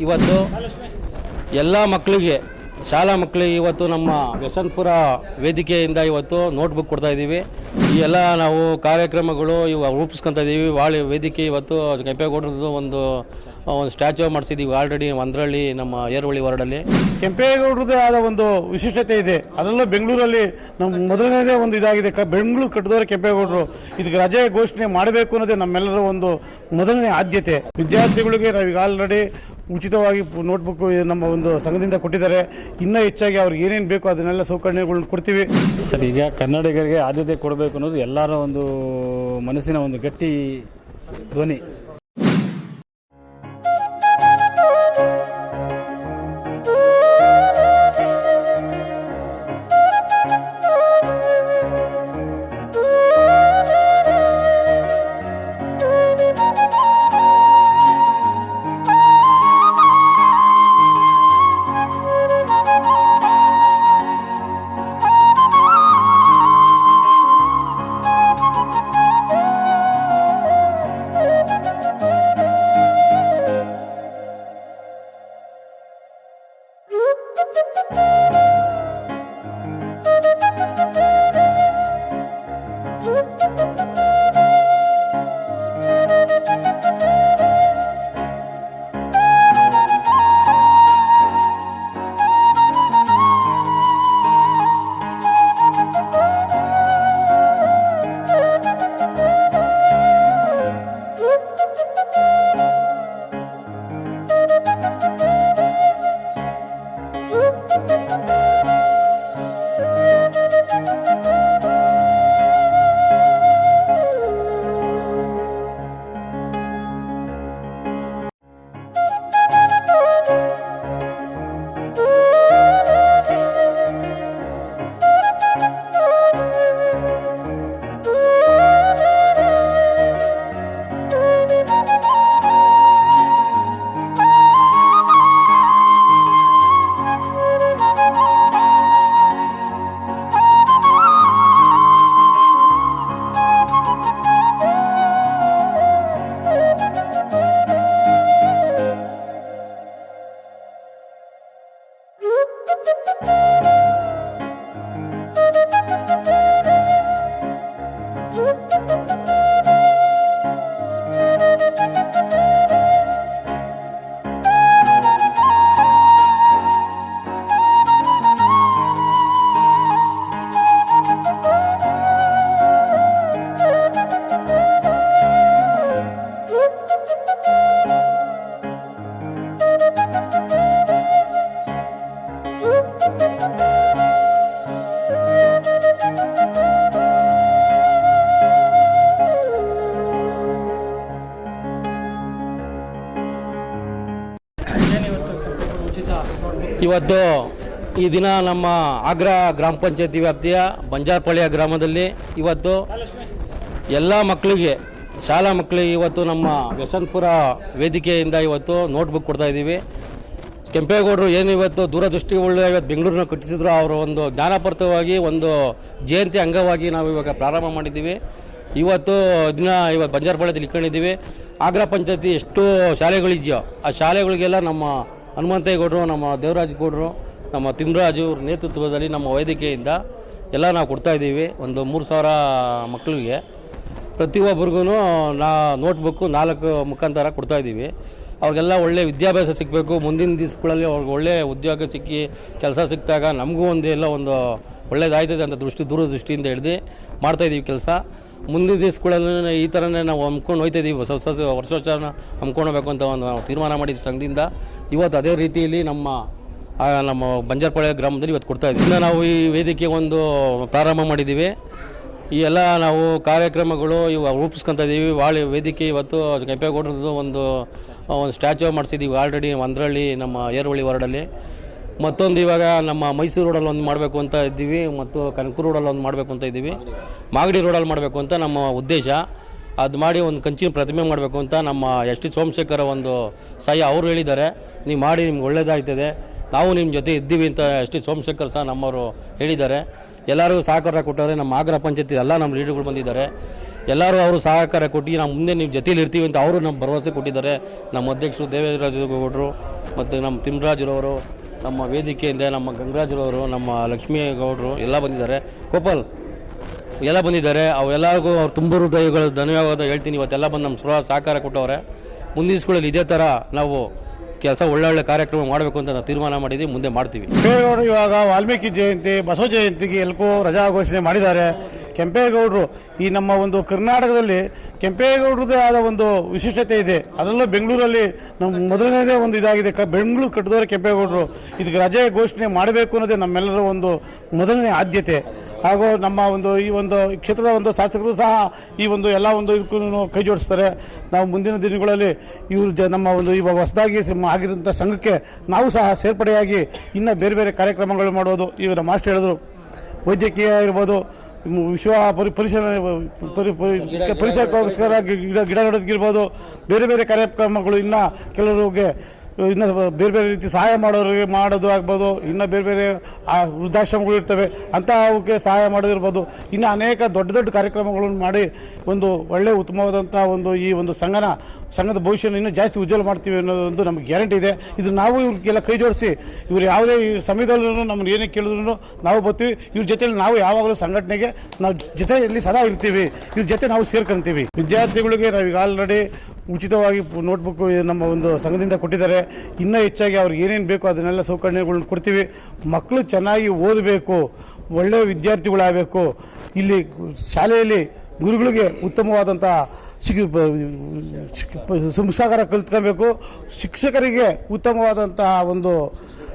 ಇವತ್ತು ಎಲ್ಲ ಮಕ್ಕಳಿಗೆ, ಶಾಲಾ ಮಕ್ಕಳಿಗೆ ಇವತ್ತು ನಮ್ಮ ಯಶವಂತಪುರ ವೇದಿಕೆಯಿಂದ ಇವತ್ತು ನೋಟ್ಬುಕ್ ಕೊಡ್ತಾ ಇದ್ದೀವಿ. ಈ ಎಲ್ಲ ನಾವು ಕಾರ್ಯಕ್ರಮಗಳು ಇವ ರೂಪಿಸ್ಕೊತಾ ಇದ್ದೀವಿ. ಭಾಳ ವೇದಿಕೆ ಇವತ್ತು ಕೆಂಪೇಗೌಡರದ್ದು ಒಂದು ಒಂದು ಸ್ಟ್ಯಾಚ್ಯೂ ಮಾಡಿಸಿದ್ದೀವಿ ಆಲ್ರೆಡಿ ಒಂದರಲ್ಲಿ ನಮ್ಮ ಏರುವಳ್ಳಿ ವಾರ್ಡಲ್ಲಿ. ಕೆಂಪೇಗೌಡರದೇ ಆದ ಒಂದು ವಿಶಿಷ್ಟತೆ ಇದೆ. ಅದರಲ್ಲೂ ಬೆಂಗಳೂರಲ್ಲಿ ನಮ್ಮ ಮೊದಲನೇದೇ ಒಂದು ಇದಾಗಿದೆ. ಕ ಬೆಂಗಳೂರು ಕಟ್ಟಿದವರು ಕೆಂಪೇಗೌಡರು. ಇದಕ್ಕೆ ರಜೆ ಘೋಷಣೆ ಮಾಡಬೇಕು ಅನ್ನೋದೇ ನಮ್ಮೆಲ್ಲರ ಒಂದು ಮೊದಲನೇ ಆದ್ಯತೆ. ವಿದ್ಯಾರ್ಥಿಗಳಿಗೆ ನಾವೀಗ ಆಲ್ರೆಡಿ ಉಚಿತವಾಗಿ ನೋಟ್ಬುಕ್ ನಮ್ಮ ಒಂದು ಸಂಘದಿಂದ ಕೊಟ್ಟಿದ್ದಾರೆ. ಇನ್ನೂ ಹೆಚ್ಚಾಗಿ ಅವ್ರಿಗೆ ಏನೇನು ಬೇಕೋ ಅದನ್ನೆಲ್ಲ ಸೌಕರ್ಯಗಳನ್ನ ಕೊಡ್ತೀವಿ. ಸರ್, ಈಗ ಕನ್ನಡಿಗರಿಗೆ ಆದ್ಯತೆ ಕೊಡಬೇಕು ಅನ್ನೋದು ಎಲ್ಲರ ಒಂದು ಮನಸ್ಸಿನ ಒಂದು ಗಟ್ಟಿ ಧ್ವನಿ. ಇವತ್ತು ಈ ದಿನ ನಮ್ಮ ಆಗ್ರಾ ಗ್ರಾಮ ಪಂಚಾಯತಿ ವ್ಯಾಪ್ತಿಯ ಬಂಜಾರಪಾಳ್ಯ ಗ್ರಾಮದಲ್ಲಿ ಇವತ್ತು ಎಲ್ಲ ಮಕ್ಕಳಿಗೆ, ಶಾಲಾ ಮಕ್ಕಳಿಗೆ ಇವತ್ತು ನಮ್ಮ ಯಶವಂತಪುರ ವೇದಿಕೆಯಿಂದ ಇವತ್ತು ನೋಟ್ಬುಕ್ ಕೊಡ್ತಾ ಇದ್ದೀವಿ. ಕೆಂಪೇಗೌಡರು ಏನು ಇವತ್ತು ದೂರದೃಷ್ಟಿ ಉಳ್ಳ ಇವತ್ತು ಬೆಂಗಳೂರನ್ನ ಕಟ್ಟಿಸಿದ್ರು, ಅವರ ಒಂದು ಜ್ಞಾನಪರ್ತವಾಗಿ ಒಂದು ಜಯಂತಿ ಅಂಗವಾಗಿ ನಾವು ಇವಾಗ ಪ್ರಾರಂಭ ಮಾಡಿದ್ದೀವಿ. ಇವತ್ತು ದಿನ ಇವತ್ತು ಬಂಜಾರಪಾಳ್ಯದಲ್ಲಿ ಇಟ್ಕೊಂಡಿದ್ದೀವಿ. ಆಗ್ರಾ ಪಂಚಾಯತಿ ಎಷ್ಟು ಶಾಲೆಗಳಿದೆಯೋ, ಆ ಶಾಲೆಗಳಿಗೆಲ್ಲ ನಮ್ಮ ಹನುಮಂತೇಗೌಡರು, ನಮ್ಮ ದೇವರಾಜ್ ಗೌಡರು ನಮ್ಮ ತಿಮ್ರಾಜು ಅವ್ರ ನೇತೃತ್ವದಲ್ಲಿ ನಮ್ಮ ವೈದ್ಯಕೀಯದಿಂದ ಎಲ್ಲ ನಾವು ಕೊಡ್ತಾ ಇದ್ದೀವಿ, ಒಂದು ಮೂರು ಸಾವಿರ ಮಕ್ಕಳಿಗೆ ಪ್ರತಿಯೊಬ್ಬರಿಗೂ ನಾ ನೋಟ್ಬುಕ್ಕು ನಾಲ್ಕು ಮುಖಾಂತರ ಕೊಡ್ತಾ ಇದ್ದೀವಿ. ಅವ್ರಿಗೆಲ್ಲ ಒಳ್ಳೆ ವಿದ್ಯಾಭ್ಯಾಸ ಸಿಗಬೇಕು, ಮುಂದಿನ ದಿವಸಗಳಲ್ಲಿ ಅವ್ರಿಗೆ ಒಳ್ಳೆ ಉದ್ಯೋಗ ಸಿಕ್ಕಿ ಕೆಲಸ ಸಿಕ್ಕಿದಾಗ ನಮಗೂ ಒಂದು ಎಲ್ಲ ಒಂದು ಒಳ್ಳೇದಾಯ್ತದೆ ಅಂತ ದೃಷ್ಟಿ, ದೂರದೃಷ್ಟಿಯಿಂದ ಹಿಡ್ದು ಮಾಡ್ತಾಯಿದ್ದೀವಿ ಕೆಲಸ. ಮುಂದಿನ ದಿವಸಗಳಲ್ಲಿ ಈ ಥರನೇ ನಾವು ಹಮ್ಕೊಂಡು ಹೋಗ್ತಾ ಇದ್ದೀವಿ, ಹೊಸ ಹೊಸ ವರ್ಷೋತ್ಸವನ ಹಮ್ಕೊಂಡು ಅಂತ ಒಂದು ತೀರ್ಮಾನ ಮಾಡಿದ್ವಿ ಸಂಘದಿಂದ. ಇವತ್ತು ಅದೇ ರೀತಿಯಲ್ಲಿ ನಮ್ಮ ನಮ್ಮ ಬಂಜಾರಪಾಳ್ಯ ಗ್ರಾಮದಲ್ಲಿ ಇವತ್ತು ಕೊಡ್ತಾ ಇದ್ದೀವಿ. ನಾವು ಈ ವೇದಿಕೆ ಒಂದು ಪ್ರಾರಂಭ ಮಾಡಿದ್ದೀವಿ. ಈ ಎಲ್ಲ ನಾವು ಕಾರ್ಯಕ್ರಮಗಳು ಇವು ರೂಪಿಸ್ಕೊತಾ ಇದ್ದೀವಿ. ಭಾಳ ವೇದಿಕೆ ಇವತ್ತು ಕೆಂಪೇಗೌಡರದ್ದು ಒಂದು ಒಂದು ಸ್ಟ್ಯಾಚ್ಯೂ ಮಾಡಿಸಿದ್ದೀವಿ. ಆಲ್ರೆಡಿ ಒಂದರಳ್ಳಿ ನಮ್ಮ ಏರುವಳ್ಳಿ ವಾರ್ಡಲ್ಲಿ. ಮತ್ತೊಂದು ಇವಾಗ ನಮ್ಮ ಮೈಸೂರು ರೋಡಲ್ಲಿ ಒಂದು ಮಾಡಬೇಕು ಅಂತ ಇದ್ದೀವಿ. ಮತ್ತು ಕನಕಪುರ ರೋಡಲ್ಲಿ ಒಂದು ಮಾಡಬೇಕು ಅಂತ ಇದ್ದೀವಿ. ಮಾಗಡಿ ರೋಡಲ್ಲಿ ಮಾಡಬೇಕು ಅಂತ ನಮ್ಮ ಉದ್ದೇಶ. ಅದು ಮಾಡಿ ಒಂದು ಕಂಚಿನ ಪ್ರತಿಮೆ ಮಾಡಬೇಕು ಅಂತ ನಮ್ಮ ಎಸ್ ಟಿ ಸೋಮಶೇಖರ ಒಂದು ಸಹಾಯ ಅವರು ಹೇಳಿದ್ದಾರೆ. ನೀವು ಮಾಡಿ, ನಿಮ್ಗೆ ಒಳ್ಳೇದಾಗ್ತದೆ ನಾವು ನಿಮ್ಮ ಜೊತೆ ಇದ್ದೀವಿ ಅಂತ ಎಸ್ ಟಿ ಸೋಮಶೇಖರ್ ಸಹ ನಮ್ಮವರು ಹೇಳಿದ್ದಾರೆ. ಎಲ್ಲರಿಗೂ ಸಹಕಾರ ಕೊಟ್ಟವರೆ, ನಮ್ಮ ಆಗ್ರ ಪಂಚಾಯತಿ ಎಲ್ಲ ನಮ್ಮ ಲೀಡರ್ಗಳು ಬಂದಿದ್ದಾರೆ. ಎಲ್ಲರೂ ಅವರು ಸಹಕಾರ ಕೊಟ್ಟು ನಾವು ಮುಂದೆ ನಿಮ್ಮ ಜೊತೆಲಿ ಇರ್ತೀವಿ ಅಂತ ಅವರು ನಮ್ಮ ಭರವಸೆ ಕೊಟ್ಟಿದ್ದಾರೆ. ನಮ್ಮ ಅಧ್ಯಕ್ಷರು ದೇವೇಂದ್ರಗೌಡರು ಮತ್ತು ನಮ್ಮ ತಿಮ್ಮರಾಜರವರು ನಮ್ಮ ವೇದಿಕೆಯಿಂದ ನಮ್ಮ ಗಂಗರಾಜರವರು, ನಮ್ಮ ಲಕ್ಷ್ಮೀ ಗೌಡರು ಎಲ್ಲ ಬಂದಿದ್ದಾರೆ. ಗೋಪಾಲ್, ಎಲ್ಲ ಬಂದಿದ್ದಾರೆ. ಅವೆಲ್ಲರಿಗೂ ಅವ್ರು ತುಂಬ ಹೃದಯಗಳು ಧನ್ಯವಾದ ಹೇಳ್ತೀನಿ. ಇವತ್ತೆಲ್ಲ ಬಂದು ನಮ್ಮ ಸಹಕಾರ ಕೊಟ್ಟವ್ರೆ. ಮುಂದಿನ ಸ್ಕೂಲಲ್ಲಿ ಇದೇ ಥರ ನಾವು ಕೆಲಸ ಒಳ್ಳೊಳ್ಳೆ ಕಾರ್ಯಕ್ರಮ ಮಾಡಬೇಕು ಅಂತ ನಾವು ತೀರ್ಮಾನ ಮಾಡಿದ್ವಿ ಮುಂದೆ ಮಾಡ್ತೀವಿ. ಕೆಂಪೇಗೌಡರು ಇವಾಗ ವಾಲ್ಮೀಕಿ ಜಯಂತಿ, ಬಸವ ಜಯಂತಿಗೆ ಎಲ್ಲಕ್ಕೂ ರಜಾ ಘೋಷಣೆ ಮಾಡಿದ್ದಾರೆ. ಕೆಂಪೇಗೌಡರು, ಈ ನಮ್ಮ ಒಂದು ಕರ್ನಾಟಕದಲ್ಲಿ ಕೆಂಪೇಗೌಡರದೇ ಆದ ಒಂದು ವಿಶಿಷ್ಟತೆ ಇದೆ. ಅದರಲ್ಲೂ ಬೆಂಗಳೂರಲ್ಲಿ ನಮ್ಮ ಮೊದಲನೇದೇ ಒಂದು ಇದಾಗಿದೆ. ಕ, ಬೆಂಗಳೂರು ಕಟ್ಟಿದವರು ಕೆಂಪೇಗೌಡರು. ಇದಕ್ಕೆ ರಜೆ ಘೋಷಣೆ ಮಾಡಬೇಕು ಅನ್ನೋದೇ ನಮ್ಮೆಲ್ಲರ ಒಂದು ಮೊದಲನೇ ಆದ್ಯತೆ. ಹಾಗೂ ನಮ್ಮ ಒಂದು ಈ ಒಂದು ಕ್ಷೇತ್ರದ ಒಂದು ಶಾಸಕರು ಸಹ ಈ ಒಂದು ಎಲ್ಲ ಒಂದು ಇದಕ್ಕೂ ಕೈ ಜೋಡಿಸ್ತಾರೆ. ನಾವು ಮುಂದಿನ ದಿನಗಳಲ್ಲಿ ಇವರು ಜ ನಮ್ಮ ಒಂದು ಇವಾಗ ಹೊಸದಾಗಿ ಆಗಿರುವಂಥ ಸಂಘಕ್ಕೆ ನಾವು ಸಹ ಸೇರ್ಪಡೆಯಾಗಿ ಇನ್ನೂ ಬೇರೆ ಬೇರೆ ಕಾರ್ಯಕ್ರಮಗಳು ಮಾಡೋದು ಈಗ ನಮ್ಮ ಮಾಸ್ಟರ್ ಹೇಳಿದ್ರು. ವೈದ್ಯಕೀಯ ಇರ್ಬೋದು ವಿಶ್ವ ಪರಿ ಪರಿಸರ ಪರಿ, ಪರಿ- ಪರಿಸರಕ್ಕೋಸ್ಕರ ಗಿಡ ಗಿಡ ನೆಡೋದಕ್ಕಿರ್ಬೋದು ಬೇರೆ ಬೇರೆ ಕಾರ್ಯಕ್ರಮಗಳು ಇನ್ನೂ ಕೆಲವರಿಗೆ ಇನ್ನು ಬೇರೆ ಬೇರೆ ರೀತಿ ಸಹಾಯ ಮಾಡೋರಿಗೆ ಮಾಡೋದು ಆಗ್ಬೋದು, ಇನ್ನು ಬೇರೆ ಬೇರೆ ವೃದ್ಧಾಶ್ರಮಗಳು ಇರ್ತವೆ ಅಂತ ಅವಕ್ಕೆ ಸಹಾಯ ಮಾಡೋದಿರ್ಬೋದು. ಇನ್ನು ಅನೇಕ ದೊಡ್ಡ ದೊಡ್ಡ ಕಾರ್ಯಕ್ರಮಗಳನ್ನು ಮಾಡಿ ಒಂದು ಒಳ್ಳೆಯ ಉತ್ತಮವಾದಂಥ ಒಂದು ಈ ಒಂದು ಸಂಘನ, ಸಂಘದ ಭವಿಷ್ಯನ ಇನ್ನೂ ಜಾಸ್ತಿ ಉಜ್ವಲ ಮಾಡ್ತೀವಿ ಅನ್ನೋದೊಂದು ನಮಗೆ ಗ್ಯಾರಂಟಿ ಇದೆ. ಇದು ನಾವು ಇವ್ರಿಗೆಲ್ಲ ಕೈ ಜೋಡಿಸಿ, ಇವ್ರು ಯಾವುದೇ ಈ ಸಮಯದಲ್ಲೂ ನಮ್ಮನ್ನು ಏನೇ ಕೇಳಿದ್ರು ನಾವು ಬರ್ತೀವಿ. ಇವ್ರ ಜೊತೆಯಲ್ಲಿ ನಾವು ಯಾವಾಗಲೂ ಸಂಘಟನೆಗೆ ನಾವು ಜೊತೆಯಲ್ಲಿ ಸದಾ ಇರ್ತೀವಿ. ಇವ್ರ ಜೊತೆ ನಾವು ಸೇರ್ಕೊಂತೀವಿ. ವಿದ್ಯಾರ್ಥಿಗಳಿಗೆ ನಾವೀಗ ಆಲ್ರೆಡಿ ಉಚಿತವಾಗಿ ನೋಟ್ಬುಕ್ ನಮ್ಮ ಒಂದು ಸಂಘದಿಂದ ಕೊಟ್ಟಿದ್ದಾರೆ. ಇನ್ನೂ ಹೆಚ್ಚಾಗಿ ಅವ್ರಿಗೆ ಏನೇನು ಬೇಕೋ ಅದನ್ನೆಲ್ಲ ಸೌಕರ್ಯಗಳನ್ನ ಕೊಡ್ತೀವಿ. ಮಕ್ಕಳು ಚೆನ್ನಾಗಿ ಓದಬೇಕು. ಒಳ್ಳೆಯ ವಿದ್ಯಾರ್ಥಿಗಳಾಗಬೇಕು. ಇಲ್ಲಿ ಶಾಲೆಯಲ್ಲಿ ಗುರುಗಳಿಗೆ ಉತ್ತಮವಾದಂಥ ಶಿಕ್ ಸಂಸ್ಕಾರ ಕಲ್ತ್ಕೊಬೇಕು. ಶಿಕ್ಷಕರಿಗೆ ಉತ್ತಮವಾದಂತಹ ಒಂದು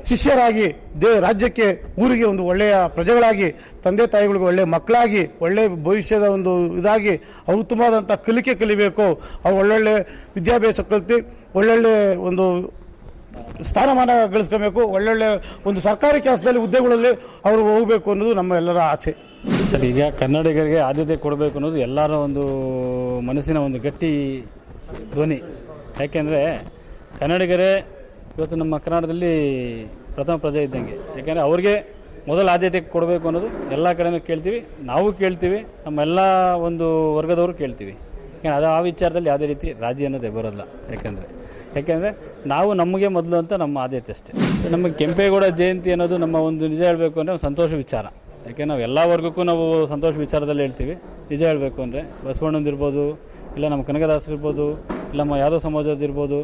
ಶಿಷ್ಯರಾಗಿ ದೇ ರಾಜ್ಯಕ್ಕೆ ಊರಿಗೆ ಒಂದು ಒಳ್ಳೆಯ ಪ್ರಜೆಗಳಾಗಿ, ತಂದೆ ತಾಯಿಗಳಿಗೆ ಒಳ್ಳೆಯ ಮಕ್ಕಳಾಗಿ ಒಳ್ಳೆಯ ಭವಿಷ್ಯದ ಒಂದು ಇದಾಗಿ ಅವ್ರು ಉತ್ತಮವಾದಂಥ ಕಲಿಕೆ ಕಲಿಬೇಕು. ಅವ್ರು ಒಳ್ಳೊಳ್ಳೆ ವಿದ್ಯಾಭ್ಯಾಸ ಕಲಿತು, ಒಳ್ಳೊಳ್ಳೆ ಒಂದು ಸ್ಥಾನಮಾನ ಗಳಿಸ್ಕೊಬೇಕು. ಒಳ್ಳೊಳ್ಳೆ ಒಂದು ಸರ್ಕಾರಿ ಕೆಲಸದಲ್ಲಿ ಹುದ್ದೆಗಳಲ್ಲಿ ಅವರು ಹೋಗಬೇಕು ಅನ್ನೋದು ನಮ್ಮ ಎಲ್ಲರ ಆಸೆ. ಸರ್, ಈಗ ಕನ್ನಡಿಗರಿಗೆ ಆದ್ಯತೆ ಕೊಡಬೇಕು ಅನ್ನೋದು ಎಲ್ಲರ ಒಂದು ಮನಸ್ಸಿನ ಒಂದು ಗಟ್ಟಿ ಧ್ವನಿ. ಯಾಕೆಂದರೆ ಕನ್ನಡಿಗರೇ ಇವತ್ತು ನಮ್ಮ ಕನ್ನಡದಲ್ಲಿ ಪ್ರಥಮ ಪ್ರಜೆ ಇದ್ದಂಗೆ. ಯಾಕೆಂದರೆ ಅವ್ರಿಗೆ ಮೊದಲು ಆದ್ಯತೆ ಕೊಡಬೇಕು ಅನ್ನೋದು ಎಲ್ಲ ಕಡೆನೂ ಕೇಳ್ತೀವಿ. ನಾವು ಕೇಳ್ತೀವಿ. ನಮ್ಮೆಲ್ಲ ಒಂದು ವರ್ಗದವರು ಕೇಳ್ತೀವಿ. ಯಾಕೆಂದರೆ ಅದು ಆ ವಿಚಾರದಲ್ಲಿ ಯಾವುದೇ ರೀತಿ ರಾಜಿ ಅನ್ನೋದೇ ಬರೋಲ್ಲ ಯಾಕೆಂದರೆ ಯಾಕೆಂದರೆ ನಾವು ನಮಗೆ ಮೊದಲು ಅಂತ ನಮ್ಮ ಆದ್ಯತೆ ಅಷ್ಟೇ. ನಮಗೆ ಕೆಂಪೇಗೌಡ ಜಯಂತಿ ಅನ್ನೋದು ನಮ್ಮ ಒಂದು ನಿಜ ಹೇಳಬೇಕು ಅಂದರೆ ಸಂತೋಷ ವಿಚಾರ. ಯಾಕೆ ನಾವು ಎಲ್ಲ ವರ್ಗಕ್ಕೂ ನಾವು ಸಂತೋಷ ವಿಚಾರದಲ್ಲಿ ಹೇಳ್ತೀವಿ. ನಿಜ ಹೇಳಬೇಕು ಅಂದರೆ ಬಸವಣ್ಣಂದು ಇರ್ಬೋದು, ಇಲ್ಲ ನಮ್ಮ ಕನಕದಾಸರು ಇರ್ಬೋದು, ಇಲ್ಲ ನಮ್ಮ ಯಾವುದೋ ಸಮಾಜದ ಇರ್ಬೋದು,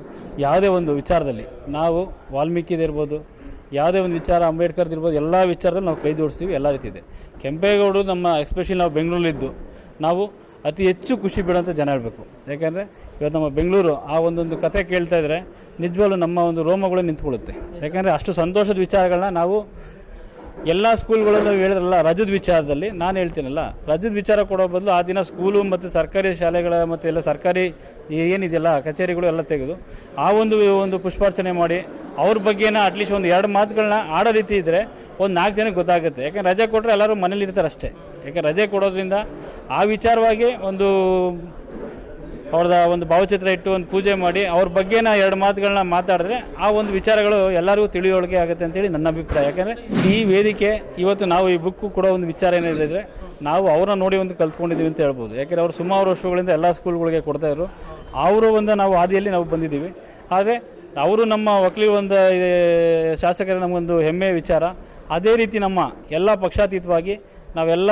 ಯಾವುದೇ ಒಂದು ವಿಚಾರದಲ್ಲಿ ನಾವು ವಾಲ್ಮೀಕಿದು ಇರ್ಬೋದು, ಯಾವುದೇ ಒಂದು ವಿಚಾರ ಅಂಬೇಡ್ಕರ್ದು ಇರ್ಬೋದು, ಎಲ್ಲ ವಿಚಾರದಲ್ಲಿ ನಾವು ಕೈ ಜೋಡಿಸ್ತೀವಿ, ಎಲ್ಲ ರೀತಿ ಇದೆ. ಕೆಂಪೇಗೌಡರು ನಮ್ಮ ಎಕ್ಸ್ಪೆಷಲಿ ನಾವು ಬೆಂಗಳೂರಲ್ಲಿದ್ದು ನಾವು ಅತಿ ಹೆಚ್ಚು ಖುಷಿ ಬಿಡೋಂಥ ಜನ ಹೇಳಬೇಕು ಯಾಕೆಂದರೆ ಇವತ್ತು ನಮ್ಮ ಬೆಂಗಳೂರು ಆ ಒಂದೊಂದು ಕತೆ ಕೇಳ್ತಾ ಇದ್ದರೆ ನಿಜವಾಗ್ಲೂ ನಮ್ಮ ಒಂದು ರೋಮಗಳು ನಿಂತ್ಕೊಳ್ಳುತ್ತೆ. ಯಾಕೆಂದರೆ ಅಷ್ಟು ಸಂತೋಷದ ವಿಚಾರಗಳನ್ನ ನಾವು ಎಲ್ಲ ಸ್ಕೂಲ್ಗಳಲ್ಲೂ ಹೇಳಿದ್ರಲ್ಲ, ರಜದ ವಿಚಾರದಲ್ಲಿ, ನಾನು ಹೇಳ್ತೀನಲ್ಲ, ರಜದ ವಿಚಾರ ಕೊಡೋ ಬದಲು ಆ ದಿನ ಸ್ಕೂಲು ಮತ್ತು ಸರ್ಕಾರಿ ಶಾಲೆಗಳ ಮತ್ತು ಎಲ್ಲ ಸರ್ಕಾರಿ ಏನಿದೆಯಲ್ಲ, ಕಚೇರಿಗಳು ಎಲ್ಲ ತೆಗೆದು ಆ ಒಂದು ಒಂದು ಪುಷ್ಪಾರ್ಚನೆ ಮಾಡಿ, ಅವ್ರ ಬಗ್ಗೆನ ಅಟ್ಲೀಸ್ಟ್ ಒಂದು ಎರಡು ಮಾತುಗಳನ್ನ ಆಡೋ ರೀತಿ ಇದ್ದರೆ ಒಂದು ನಾಲ್ಕು ಜನಕ್ಕೆ ಗೊತ್ತಾಗುತ್ತೆ. ಯಾಕಂದ್ರೆ ರಜೆ ಕೊಟ್ಟರೆ ಎಲ್ಲರೂ ಮನೇಲಿ ಇರ್ತಾರೆ ಅಷ್ಟೇ. ಯಾಕೆ ರಜೆ ಕೊಡೋದ್ರಿಂದ ಆ ವಿಚಾರವಾಗಿ ಒಂದು ಅವ್ರದ್ದು ಒಂದು ಭಾವಚಿತ್ರ ಇಟ್ಟು ಒಂದು ಪೂಜೆ ಮಾಡಿ ಅವ್ರ ಬಗ್ಗೆನ ಎರಡು ಮಾತುಗಳನ್ನ ಮಾತಾಡಿದ್ರೆ ಆ ಒಂದು ವಿಚಾರಗಳು ಎಲ್ಲರಿಗೂ ತಿಳಿಯೋಳಿಗೆ ಆಗುತ್ತೆ ಅಂತೇಳಿ ನನ್ನ ಅಭಿಪ್ರಾಯ. ಯಾಕಂದರೆ ಈ ವೇದಿಕೆ ಇವತ್ತು ನಾವು ಈ ಬುಕ್ಕು ಕೂಡ ಒಂದು ವಿಚಾರ ಏನಿದೆ ನಾವು ಅವರನ್ನ ನೋಡಿ ಒಂದು ಕಲ್ತ್ಕೊಂಡಿದ್ದೀವಿ ಅಂತ ಹೇಳ್ಬೋದು. ಯಾಕೆಂದರೆ ಅವರು ಸುಮಾರು ವರ್ಷಗಳಿಂದ ಎಲ್ಲ ಸ್ಕೂಲ್ಗಳಿಗೆ ಕೊಡ್ತಾಯಿದ್ರು ಅವರು ಒಂದು ನಾವು ಹಾದಿಯಲ್ಲಿ ನಾವು ಬಂದಿದ್ದೀವಿ. ಆದರೆ ಅವರು ನಮ್ಮ ಒಕ್ಕಲಿ ಒಂದು ಶಾಸಕರ ನಮಗೊಂದು ಹೆಮ್ಮೆಯ ವಿಚಾರ. ಅದೇ ರೀತಿ ನಮ್ಮ ಎಲ್ಲ ಪಕ್ಷಾತೀತವಾಗಿ ನಾವೆಲ್ಲ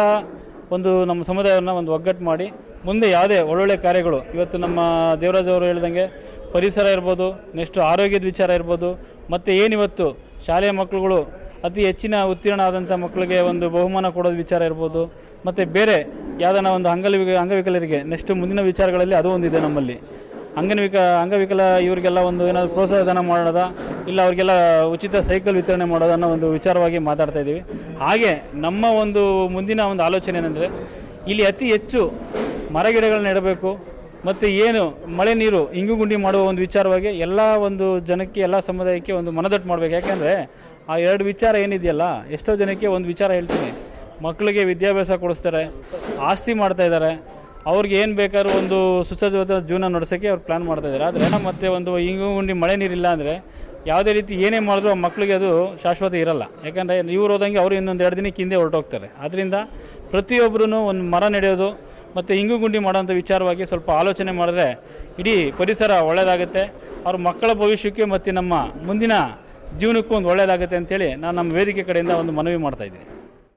ಒಂದು ನಮ್ಮ ಸಮುದಾಯವನ್ನು ಒಂದು ಒಗ್ಗಟ್ಟು ಮಾಡಿ ಮುಂದೆ ಯಾವುದೇ ಒಳ್ಳೊಳ್ಳೆ ಕಾರ್ಯಗಳು, ಇವತ್ತು ನಮ್ಮ ದೇವರಾಜ್ ಅವರು ಹೇಳ್ದಂಗೆ ಪರಿಸರ ಇರ್ಬೋದು ನೆಕ್ಸ್ಟ್ ಆರೋಗ್ಯದ ವಿಚಾರ ಇರ್ಬೋದು, ಮತ್ತು ಏನಿವತ್ತು ಶಾಲೆಯ ಮಕ್ಕಳುಗಳು ಅತಿ ಹೆಚ್ಚಿನ ಉತ್ತೀರ್ಣ ಆದಂಥ ಮಕ್ಕಳಿಗೆ ಒಂದು ಬಹುಮಾನ ಕೊಡೋದು ವಿಚಾರ ಇರ್ಬೋದು, ಮತ್ತು ಬೇರೆ ಯಾವುದನ್ನ ಒಂದು ಅಂಗಲಿ ಅಂಗವಿಕಲರಿಗೆ ನೆಕ್ಸ್ಟ್ ಮುಂದಿನ ವಿಚಾರಗಳಲ್ಲಿ ಅದು ಒಂದಿದೆ ನಮ್ಮಲ್ಲಿ. ಅಂಗವಿಕ ಅಂಗವಿಕಲ ಇವರಿಗೆಲ್ಲ ಒಂದು ಏನಾದರೂ ಪ್ರೋತ್ಸಾಹ ಧನ ಮಾಡೋದಾ? ಇಲ್ಲ ಅವರಿಗೆಲ್ಲ ಉಚಿತ ಸೈಕಲ್ ವಿತರಣೆ ಮಾಡೋದು ಅನ್ನೋ ಒಂದು ವಿಚಾರವಾಗಿ ಮಾತಾಡ್ತಾ ಇದ್ದೀವಿ. ಹಾಗೆ ನಮ್ಮ ಒಂದು ಮುಂದಿನ ಒಂದು ಆಲೋಚನೆ ಏನಂದರೆ, ಇಲ್ಲಿ ಅತಿ ಹೆಚ್ಚು ಮರಗಿಡಗಳನ್ನ ನೆಡಬೇಕು ಮತ್ತು ಏನು ಮಳೆ ನೀರು ಇಂಗುಗುಂಡಿ ಮಾಡುವ ಒಂದು ವಿಚಾರವಾಗಿ ಎಲ್ಲ ಒಂದು ಜನಕ್ಕೆ, ಎಲ್ಲ ಸಮುದಾಯಕ್ಕೆ ಒಂದು ಮನದಟ್ಟು ಮಾಡಬೇಕು. ಯಾಕೆಂದರೆ ಆ ಎರಡು ವಿಚಾರ ಏನಿದೆಯಲ್ಲ, ಎಷ್ಟೋ ಜನಕ್ಕೆ ಒಂದು ವಿಚಾರ ಹೇಳ್ತೀನಿ. ಮಕ್ಕಳಿಗೆ ವಿದ್ಯಾಭ್ಯಾಸ ಕೊಡಿಸ್ತಾರೆ, ಆಸ್ತಿ ಮಾಡ್ತಾ ಇದ್ದಾರೆ. ಅವ್ರಿಗೆ ಏನು ಬೇಕಾದ್ರೂ ಒಂದು ಸುಸಜ್ಜಿತ ಜೀವನ ನಡೆಸೋಕ್ಕೆ ಅವ್ರು ಪ್ಲ್ಯಾನ್ ಮಾಡ್ತಾ ಇದ್ದಾರೆ. ಆದರೆ ಮತ್ತೆ ಒಂದು ಇಂಗುಗುಂಡಿ ಮಳೆ ನೀರಿಲ್ಲ ಅಂದರೆ ಯಾವುದೇ ರೀತಿ ಏನೇ ಮಾಡಿದ್ರು ಆ ಮಕ್ಕಳಿಗೆ ಅದು ಶಾಶ್ವತ ಇರಲ್ಲ. ಯಾಕಂದರೆ ಇವ್ರು ಹೋದಂಗೆ ಅವರು ಇನ್ನೊಂದು ಎರಡು ದಿನಕ್ಕೆ ಹಿಂದೆ ಹೊರಟೋಗ್ತಾರೆ. ಆದ್ದರಿಂದ ಪ್ರತಿಯೊಬ್ಬರೂ ಒಂದು ಮರ ನೆಡೆಯೋದು ಮತ್ತು ಇಂಗು ಗುಂಡಿ ಮಾಡೋಂಥ ವಿಚಾರವಾಗಿ ಸ್ವಲ್ಪ ಆಲೋಚನೆ ಮಾಡಿದ್ರೆ ಇಡೀ ಪರಿಸರ ಒಳ್ಳೆಯದಾಗುತ್ತೆ ಅವ್ರ ಮಕ್ಕಳ ಭವಿಷ್ಯಕ್ಕೆ ಮತ್ತು ನಮ್ಮ ಮುಂದಿನ ಜೀವನಕ್ಕೂ ಒಂದು ಒಳ್ಳೆಯದಾಗುತ್ತೆ ಅಂತೇಳಿ ನಾನು ನಮ್ಮ ವೇದಿಕೆ ಕಡೆಯಿಂದ ಒಂದು ಮನವಿ ಮಾಡ್ತಾ ಇದ್ದೀನಿ.